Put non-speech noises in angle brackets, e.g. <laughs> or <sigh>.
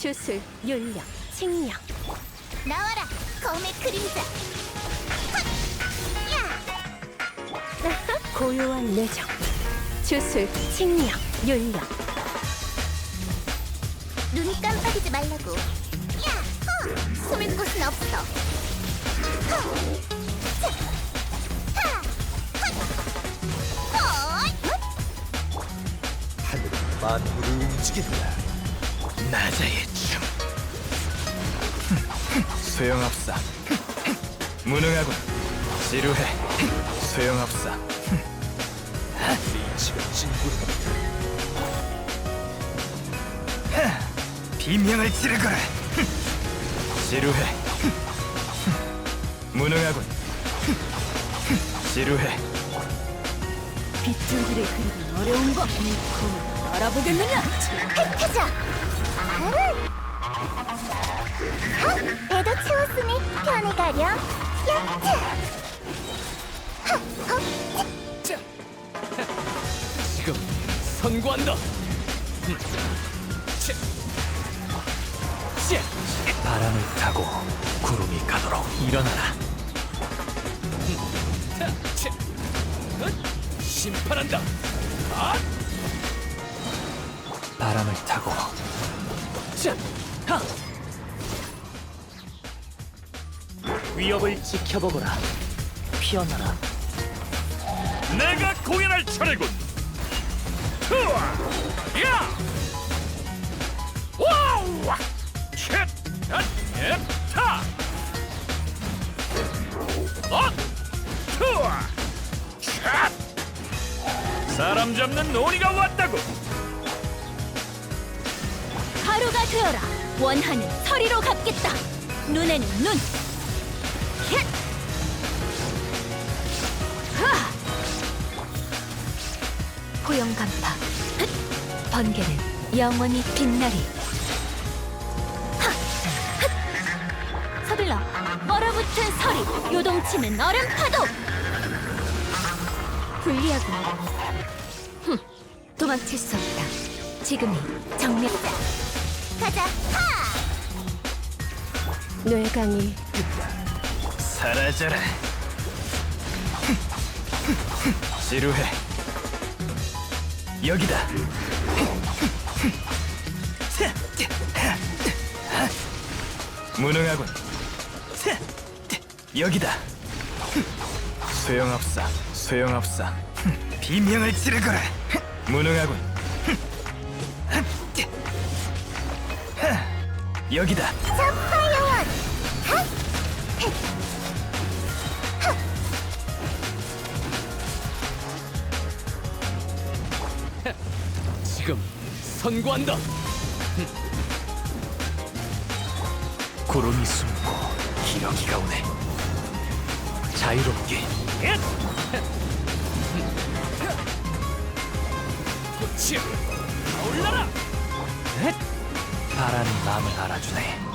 주술, 윤력, 칭령. 나와라 검의 그림자 헛! <laughs> 야! 고요한 내정. 주술, 칭령, 윤력. 눈 깜빡이지 말라고 야! 허! 숨을 곳은 없어! 하늘은 만물을 움직인다. 나자의 춤. 소용없어 무능하군. 지루해. 소용없어 리치가. 비명을 지르거라. 지루해. 무능하군. 지루해. 빗줄기를 그리기 어려운 법. 이 검을 알아보겠느냐? 흩어 배도 채웠으니 편히 가렴! 헛! 지금 선고한다. 바람을 타고 구름이 가도록 일어나라. 심판한다. 바람을 타고 위협을 지켜보거라. 피어나라. 내가 공연할 차례군. 투어, 야, 와우, 쳇, 앗, 예, 타, 어, 투어, 쳇. 사람 잡는 놀이가 왔다고. 하루가 되어라. 원하는 서리로 갚겠다. 눈에는 눈. 힛! 하! 포용 간파. 흑! 번개는 영원히 빛나리. 하! 흑! 서둘러. 얼어붙은 서리. 요동치는 얼음 파도. 불리하군. 흠, 도망칠 수 없다. 지금이 정면. 가자. 하! 뇌강이 사라져라. 지루해. 여기다. 무능하군. 여기다. 소용없어 소용없어. 비명을 지르거라. 무능하군 여기다 적파요원 하! 지금 선고한다. 구름이 숨고 기러기가 오네. 자유롭게 엣, 꽃이 올라라. 바람이 마음을 알아주네. 엣,